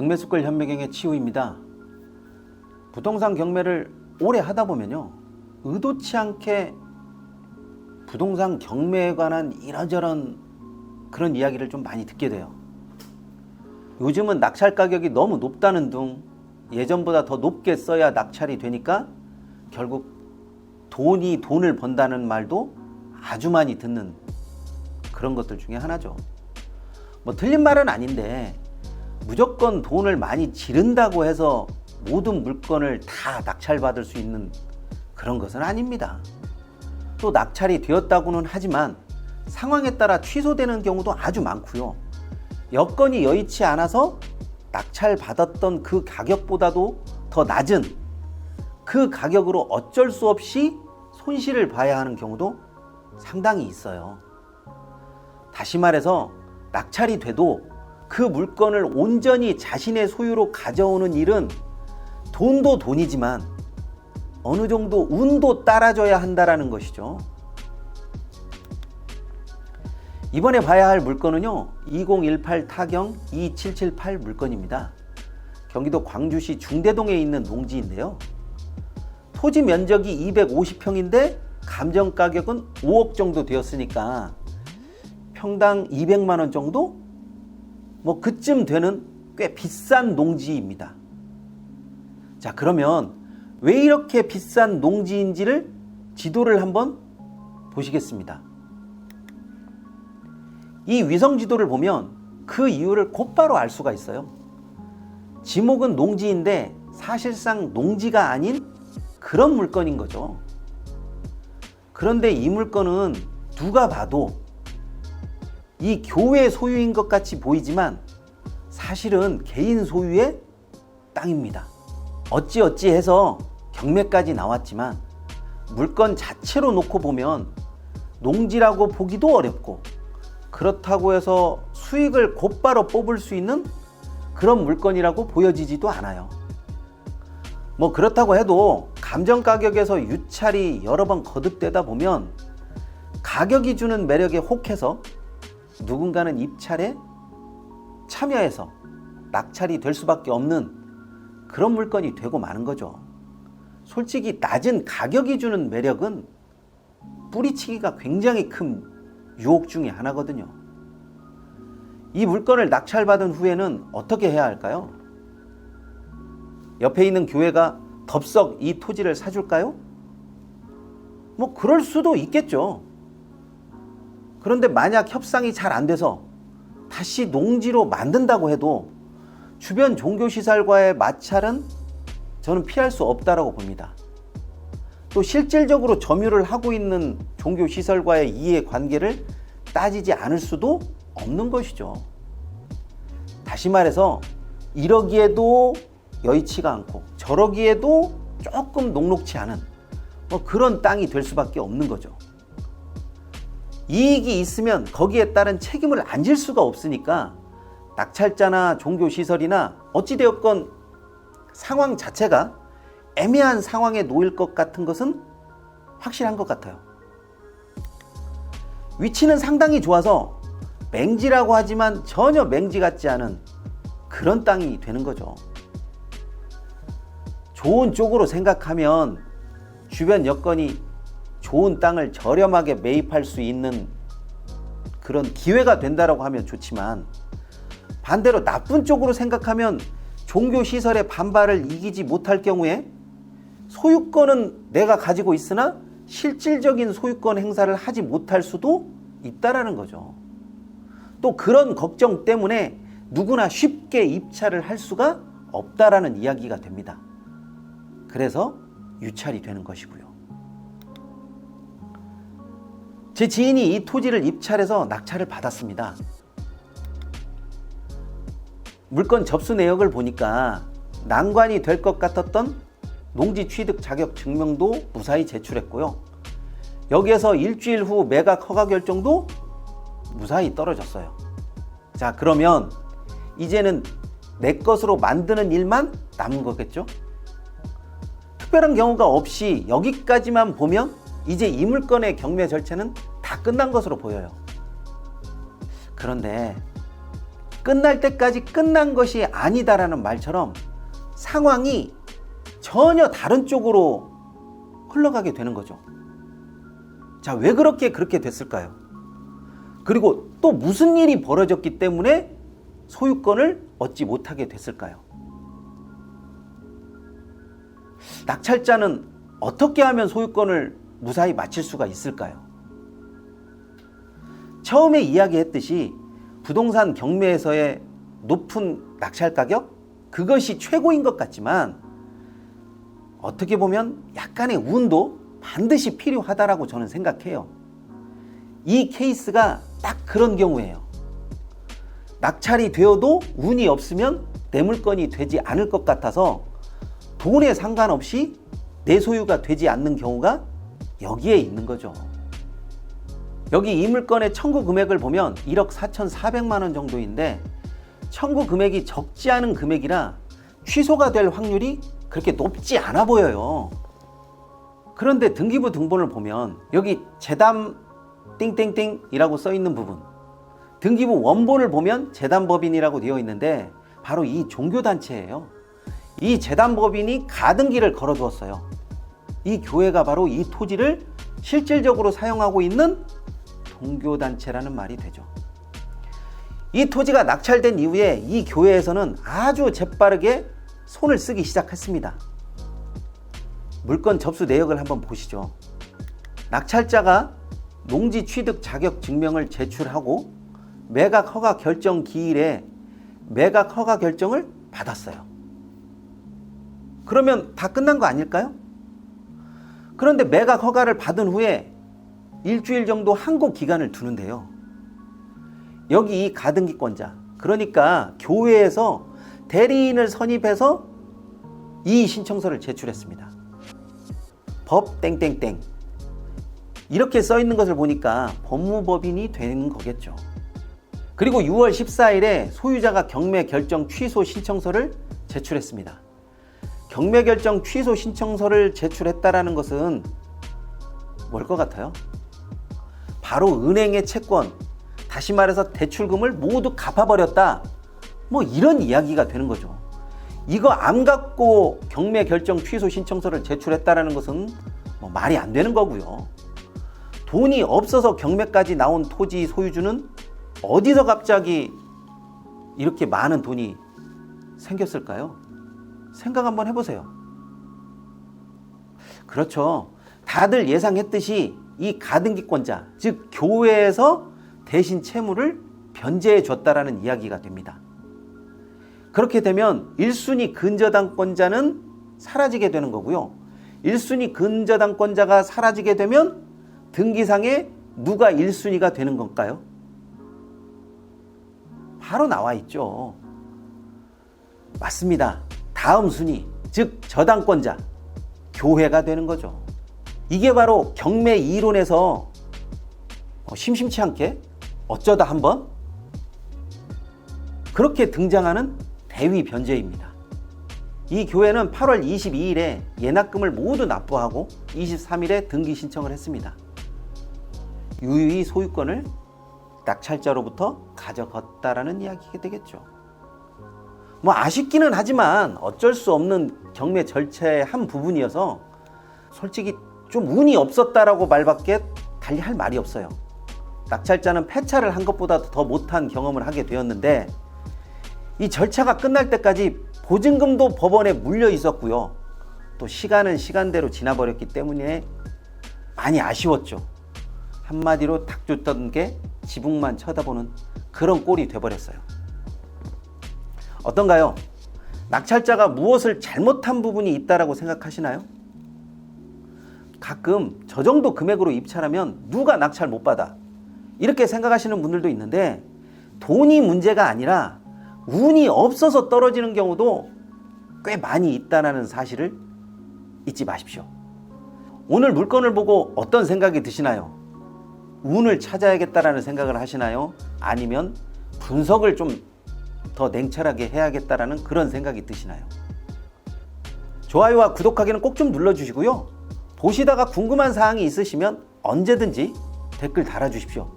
경매수걸 현매경의 치우입니다. 부동산 경매를 오래 하다 보면요. 의도치 않게 부동산 경매에 관한 이런저런 그런 이야기를 좀 많이 듣게 돼요. 요즘은 낙찰 가격이 너무 높다는 둥 예전보다 더 높게 써야 낙찰이 되니까 결국 돈이 돈을 번다는 말도 아주 많이 듣는 그런 것들 중에 하나죠. 뭐 틀린 말은 아닌데 무조건 돈을 많이 지른다고 해서 모든 물건을 다 낙찰받을 수 있는 그런 것은 아닙니다. 또 낙찰이 되었다고는 하지만 상황에 따라 취소되는 경우도 아주 많고요. 여건이 여의치 않아서 낙찰받았던 그 가격보다도 더 낮은 그 가격으로 어쩔 수 없이 손실을 봐야 하는 경우도 상당히 있어요. 다시 말해서 낙찰이 돼도 그 물건을 온전히 자신의 소유로 가져오는 일은 돈도 돈이지만 어느 정도 운도 따라줘야 한다라는 것이죠. 이번에 봐야 할 물건은요. 2018 타경 2778 물건입니다. 경기도 광주시 중대동에 있는 농지인데요. 토지 면적이 250평인데 감정 가격은 5억 정도 되었으니까 평당 200만 원 정도? 뭐 그쯤 되는 꽤 비싼 농지입니다. 자, 그러면 왜 이렇게 비싼 농지인지를 지도를 한번 보시겠습니다. 이 위성 지도를 보면 그 이유를 곧바로 알 수가 있어요. 지목은 농지인데 사실상 농지가 아닌 그런 물건인 거죠. 그런데 이 물건은 누가 봐도 이 교회 소유인 것 같이 보이지만 사실은 개인 소유의 땅입니다. 어찌어찌 해서 경매까지 나왔지만 물건 자체로 놓고 보면 농지라고 보기도 어렵고 그렇다고 해서 수익을 곧바로 뽑을 수 있는 그런 물건이라고 보여지지도 않아요. 뭐 그렇다고 해도 감정 가격에서 유찰이 여러 번 거듭되다 보면 가격이 주는 매력에 혹해서 누군가는 입찰에 참여해서 낙찰이 될 수밖에 없는 그런 물건이 되고 마는 거죠. 솔직히 낮은 가격이 주는 매력은 뿌리치기가 굉장히 큰 유혹 중에 하나거든요. 이 물건을 낙찰받은 후에는 어떻게 해야 할까요? 옆에 있는 교회가 덥석 이 토지를 사줄까요? 뭐 그럴 수도 있겠죠. 그런데 만약 협상이 잘 안 돼서 다시 농지로 만든다고 해도 주변 종교시설과의 마찰은 저는 피할 수 없다라고 봅니다. 또 실질적으로 점유를 하고 있는 종교시설과의 이해 관계를 따지지 않을 수도 없는 것이죠. 다시 말해서 이러기에도 여의치가 않고 저러기에도 조금 녹록치 않은 뭐 그런 땅이 될 수밖에 없는 거죠. 이익이 있으면 거기에 따른 책임을 안 질 수가 없으니까 낙찰자나 종교시설이나 어찌되었건 상황 자체가 애매한 상황에 놓일 것 같은 것은 확실한 것 같아요. 위치는 상당히 좋아서 맹지라고 하지만 전혀 맹지 같지 않은 그런 땅이 되는 거죠. 좋은 쪽으로 생각하면 주변 여건이 좋은 땅을 저렴하게 매입할 수 있는 그런 기회가 된다라고 하면 좋지만 반대로 나쁜 쪽으로 생각하면 종교 시설의 반발을 이기지 못할 경우에 소유권은 내가 가지고 있으나 실질적인 소유권 행사를 하지 못할 수도 있다라는 거죠. 또 그런 걱정 때문에 누구나 쉽게 입찰을 할 수가 없다라는 이야기가 됩니다. 그래서 유찰이 되는 것이고요. 제 지인이 이 토지를 입찰해서 낙찰을 받았습니다. 물건 접수 내역을 보니까 난관이 될 것 같았던 농지 취득 자격 증명도 무사히 제출했고요. 여기에서 일주일 후 매각 허가 결정도 무사히 떨어졌어요. 자, 그러면 이제는 내 것으로 만드는 일만 남은 거겠죠? 특별한 경우가 없이 여기까지만 보면 이제 이 물건의 경매 절차는 다 끝난 것으로 보여요. 그런데 끝날 때까지 끝난 것이 아니다라는 말처럼 상황이 전혀 다른 쪽으로 흘러가게 되는 거죠. 자, 왜 그렇게 그렇게 됐을까요? 그리고 또 무슨 일이 벌어졌기 때문에 소유권을 얻지 못하게 됐을까요? 낙찰자는 어떻게 하면 소유권을 무사히 마칠 수가 있을까요? 처음에 이야기했듯이 부동산 경매에서의 높은 낙찰 가격 그것이 최고인 것 같지만 어떻게 보면 약간의 운도 반드시 필요하다라고 저는 생각해요. 이 케이스가 딱 그런 경우예요. 낙찰이 되어도 운이 없으면 내 물건이 되지 않을 것 같아서 돈에 상관없이 내 소유가 되지 않는 경우가 여기에 있는 거죠. 여기 이 물건의 청구 금액을 보면 1억 4,400만 원 정도인데 청구 금액이 적지 않은 금액이라 취소가 될 확률이 그렇게 높지 않아 보여요. 그런데 등기부 등본을 보면 여기 재담 띵띵띵이라고 써 있는 부분 등기부 원본을 보면 재단법인이라고 되어 있는데 바로 이 종교단체예요. 이 재단법인이 가등기를 걸어두었어요. 이 교회가 바로 이 토지를 실질적으로 사용하고 있는 종교단체라는 말이 되죠. 이 토지가 낙찰된 이후에 이 교회에서는 아주 재빠르게 손을 쓰기 시작했습니다. 물건 접수 내역을 한번 보시죠. 낙찰자가 농지 취득 자격 증명을 제출하고 매각 허가 결정 기일에 매각 허가 결정을 받았어요. 그러면 다 끝난 거 아닐까요? 그런데 매각 허가를 받은 후에 일주일 정도 항고 기간을 두는데요. 여기 이 가등기권자, 그러니까 교회에서 대리인을 선입해서 이 신청서를 제출했습니다. 법 땡땡땡 이렇게 써 있는 것을 보니까 법무법인이 되는 거겠죠. 그리고 6월 14일에 소유자가 경매 결정 취소 신청서를 제출했습니다. 경매 결정 취소 신청서를 제출했다라는 것은 뭘 것 같아요? 바로 은행의 채권, 다시 말해서 대출금을 모두 갚아버렸다. 뭐 이런 이야기가 되는 거죠. 이거 안 갖고 경매 결정 취소 신청서를 제출했다라는 것은 뭐 말이 안 되는 거고요. 돈이 없어서 경매까지 나온 토지 소유주는 어디서 갑자기 이렇게 많은 돈이 생겼을까요? 생각 한번 해보세요. 그렇죠. 다들 예상했듯이 이 가등기권자, 즉 교회에서 대신 채무를 변제해 줬다라는 이야기가 됩니다. 그렇게 되면 1순위 근저당권자는 사라지게 되는 거고요. 1순위 근저당권자가 사라지게 되면 등기상에 누가 1순위가 되는 건가요? 바로 나와 있죠. 맞습니다. 다음 순위, 즉 저당권자, 교회가 되는 거죠. 이게 바로 경매 이론에서 어, 심심치 않게 어쩌다 한번 그렇게 등장하는 대위 변제입니다. 이 교회는 8월 22일에 예납금을 모두 납부하고 23일에 등기 신청을 했습니다. 유유히 소유권을 낙찰자로부터 가져갔다라는 이야기가 되겠죠. 뭐 아쉽기는 하지만 어쩔 수 없는 경매 절차의 한 부분이어서 솔직히 좀 운이 없었다라고 말밖에 달리 할 말이 없어요. 낙찰자는 폐차를 한 것보다 더 못한 경험을 하게 되었는데 이 절차가 끝날 때까지 보증금도 법원에 물려 있었고요. 또 시간은 시간대로 지나버렸기 때문에 많이 아쉬웠죠. 한마디로 탁 줬던 게 지붕만 쳐다보는 그런 꼴이 돼버렸어요. 어떤가요? 낙찰자가 무엇을 잘못한 부분이 있다라고 생각하시나요? 가끔 저 정도 금액으로 입찰하면 누가 낙찰 못 받아 이렇게 생각하시는 분들도 있는데 돈이 문제가 아니라 운이 없어서 떨어지는 경우도 꽤 많이 있다는 사실을 잊지 마십시오. 오늘 물건을 보고 어떤 생각이 드시나요? 운을 찾아야겠다라는 생각을 하시나요? 아니면 분석을 좀 더 냉철하게 해야겠다라는 그런 생각이 드시나요? 좋아요와 구독하기는 꼭 좀 눌러주시고요. 보시다가 궁금한 사항이 있으시면 언제든지 댓글 달아주십시오.